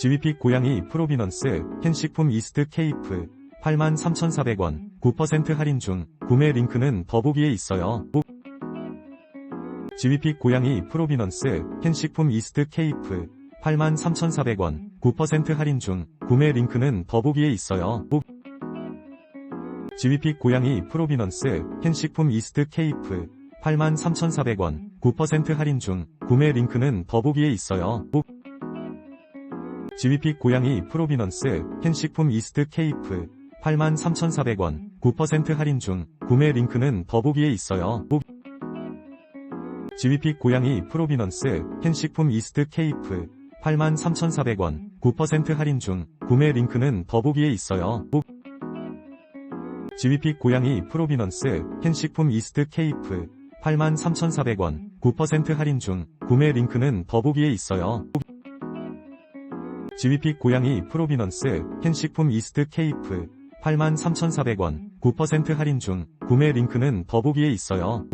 지위픽 고양이 프로비넌스 캔식품 이스트 케이프 83,400원 9% 할인 중 구매 링크는 더보기에 있어요. 지위픽 고양이 프로비넌스 캔식품 이스트 케이프 83,400원 9% 할인 중 구매 링크는 더보기에 있어요. 지위픽 고양이 프로비넌스 캔식품 이스트 케이프 83,400원 9% 할인 중 구매 링크는 더보기에 있어요. 지위픽 고양이 프로비넌스 캔식품 이스트 케이프 83,400원 9% 할인 중 구매 링크는 더보기에 있어요. 지위픽 고양이 프로비넌스 캔식품 이스트 케이프 83,400원 9% 할인 중 구매 링크는 더보기에 있어요. 지위픽 고양이 프로비넌스 캔식품 이스트 케이프 83,400원 9% 할인 중 구매 링크는 더보기에 있어요. 지위픽 고양이 프로비넌스 캔식품 이스트 케이프 83,400원 9% 할인 중 구매 링크는 더보기에 있어요.